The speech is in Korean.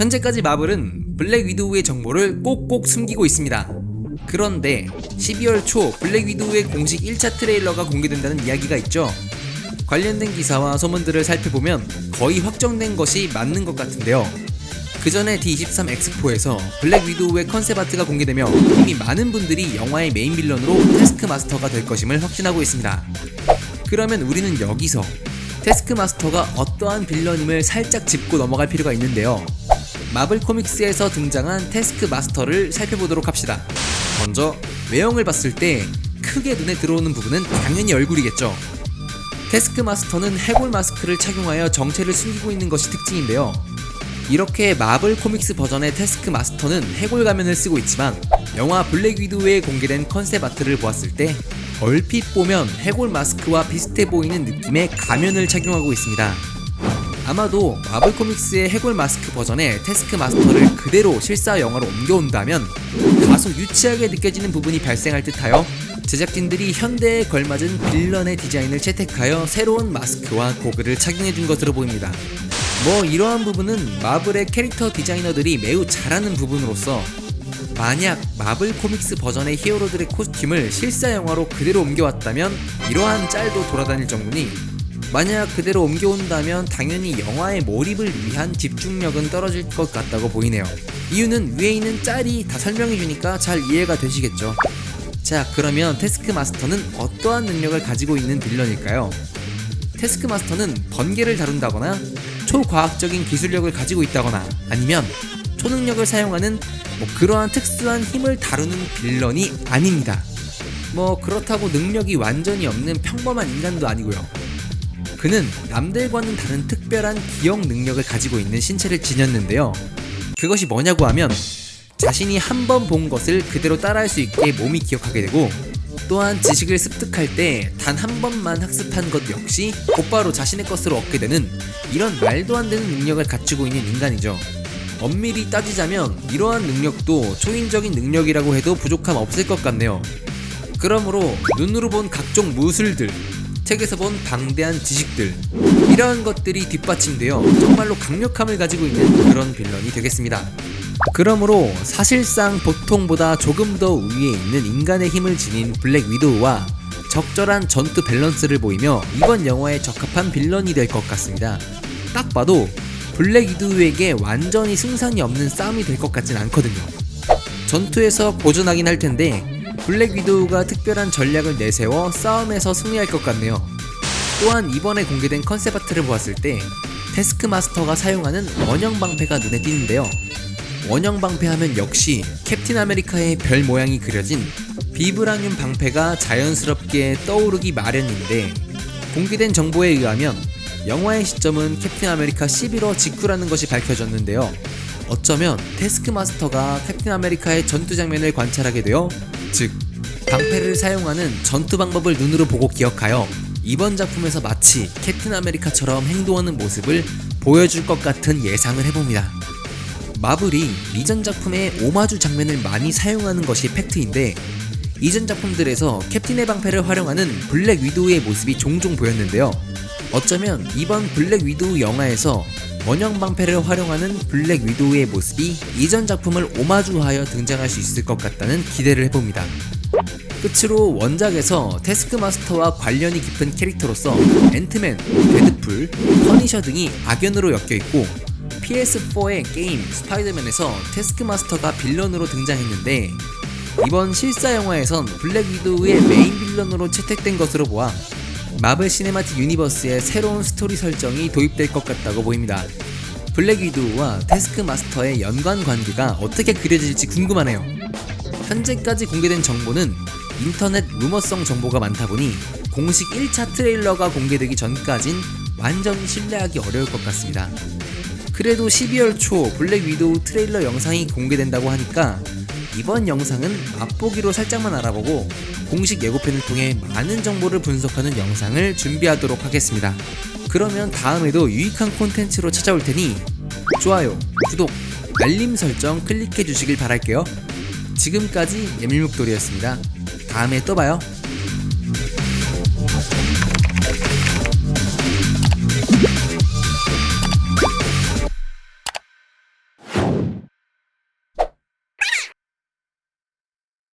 현재까지 마블은 블랙 위도우의 정보를 꼭꼭 숨기고 있습니다. 그런데 12월 초 블랙 위도우의 공식 1차 트레일러가 공개된다는 이야기가 있죠. 관련된 기사와 소문들을 살펴보면 거의 확정된 것이 맞는 것 같은데요. 그 전에 D23 엑스포에서 블랙 위도우의 컨셉 아트가 공개되며 이미 많은 분들이 영화의 메인 빌런으로 테스크 마스터가 될 것임을 확신하고 있습니다. 그러면 우리는 여기서 테스크 마스터가 어떠한 빌런임을 살짝 짚고 넘어갈 필요가 있는데요. 마블 코믹스에서 등장한 테스크 마스터를 살펴보도록 합시다. 먼저 외형을 봤을 때 크게 눈에 들어오는 부분은 당연히 얼굴이겠죠. 테스크 마스터는 해골 마스크를 착용하여 정체를 숨기고 있는 것이 특징인데요. 이렇게 마블 코믹스 버전의 테스크 마스터는 해골 가면을 쓰고 있지만 영화 블랙 위도우에 공개된 컨셉 아트를 보았을 때 얼핏 보면 해골 마스크와 비슷해 보이는 느낌의 가면을 착용하고 있습니다. 아마도 마블 코믹스의 해골 마스크 버전의 테스크 마스터를 그대로 실사 영화로 옮겨온다면 다소 유치하게 느껴지는 부분이 발생할 듯하여 제작진들이 현대에 걸맞은 빌런의 디자인을 채택하여 새로운 마스크와 고글을 착용해준 것으로 보입니다. 뭐 이러한 부분은 마블의 캐릭터 디자이너들이 매우 잘하는 부분으로서 만약 마블 코믹스 버전의 히어로들의 코스튬을 실사 영화로 그대로 옮겨왔다면 이러한 짤도 돌아다닐 정도니 만약 그대로 옮겨온다면 당연히 영화의 몰입을 위한 집중력은 떨어질 것 같다고 보이네요. 이유는 위에 있는 짤이 다 설명해주니까 잘 이해가 되시겠죠. 자, 그러면 테스크 마스터는 어떠한 능력을 가지고 있는 빌런일까요? 테스크 마스터는 번개를 다룬다거나 초과학적인 기술력을 가지고 있다거나 아니면 초능력을 사용하는 뭐 그러한 특수한 힘을 다루는 빌런이 아닙니다. 뭐 그렇다고 능력이 완전히 없는 평범한 인간도 아니고요. 그는 남들과는 다른 특별한 기억 능력을 가지고 있는 신체를 지녔는데요. 그것이 뭐냐고 하면 자신이 한 번 본 것을 그대로 따라할 수 있게 몸이 기억하게 되고 또한 지식을 습득할 때 단 한 번만 학습한 것 역시 곧바로 자신의 것으로 얻게 되는 이런 말도 안 되는 능력을 갖추고 있는 인간이죠. 엄밀히 따지자면 이러한 능력도 초인적인 능력이라고 해도 부족함 없을 것 같네요. 그러므로 눈으로 본 각종 무술들, 책에서 본 방대한 지식들, 이러한 것들이 뒷받침되어 정말로 강력함을 가지고 있는 그런 빌런이 되겠습니다. 그러므로 사실상 보통보다 조금 더 위에 있는 인간의 힘을 지닌 블랙 위도우와 적절한 전투 밸런스를 보이며 이번 영화에 적합한 빌런이 될 것 같습니다. 딱 봐도 블랙 위도우에게 완전히 승산이 없는 싸움이 될 것 같진 않거든요. 전투에서 고전하긴 할 텐데 블랙 위도우가 특별한 전략을 내세워 싸움에서 승리할 것 같네요. 또한 이번에 공개된 컨셉 아트를 보았을 때 테스크 마스터가 사용하는 원형 방패가 눈에 띄는데요. 원형 방패하면 역시 캡틴 아메리카의 별 모양이 그려진 비브라늄 방패가 자연스럽게 떠오르기 마련인데 공개된 정보에 의하면 영화의 시점은 캡틴 아메리카 11호 직후라는 것이 밝혀졌는데요. 어쩌면 테스크 마스터가 캡틴 아메리카의 전투 장면을 관찰하게 되어 즉 방패를 사용하는 전투 방법을 눈으로 보고 기억하여 이번 작품에서 마치 캡틴 아메리카처럼 행동하는 모습을 보여줄 것 같은 예상을 해봅니다. 마블이 이전 작품의 오마주 장면을 많이 사용하는 것이 팩트인데 이전 작품들에서 캡틴의 방패를 활용하는 블랙 위도우의 모습이 종종 보였는데요. 어쩌면 이번 블랙 위도우 영화에서 원형 방패를 활용하는 블랙 위도우의 모습이 이전 작품을 오마주하여 등장할 수 있을 것 같다는 기대를 해봅니다. 끝으로 원작에서 테스크마스터와 관련이 깊은 캐릭터로서 앤트맨, 데드풀, 퍼니셔 등이 악연으로 엮여 있고 PS4의 게임 스파이더맨에서 테스크마스터가 빌런으로 등장했는데 이번 실사 영화에선 블랙 위도우의 메인 빌런으로 채택된 것으로 보아 마블 시네마틱 유니버스의 새로운 스토리 설정이 도입될 것 같다고 보입니다. 블랙 위도우와 테스크 마스터의 연관 관계가 어떻게 그려질지 궁금하네요. 현재까지 공개된 정보는 인터넷 루머성 정보가 많다 보니 공식 1차 트레일러가 공개되기 전까진 완전히 신뢰하기 어려울 것 같습니다. 그래도 12월 초 블랙 위도우 트레일러 영상이 공개된다고 하니까 이번 영상은 맛보기로 살짝만 알아보고 공식 예고편을 통해 많은 정보를 분석하는 영상을 준비하도록 하겠습니다. 그러면 다음에도 유익한 콘텐츠로 찾아올 테니 좋아요, 구독, 알림 설정 클릭해 주시길 바랄게요. 지금까지 예밀묵돌이었습니다. 다음에 또 봐요.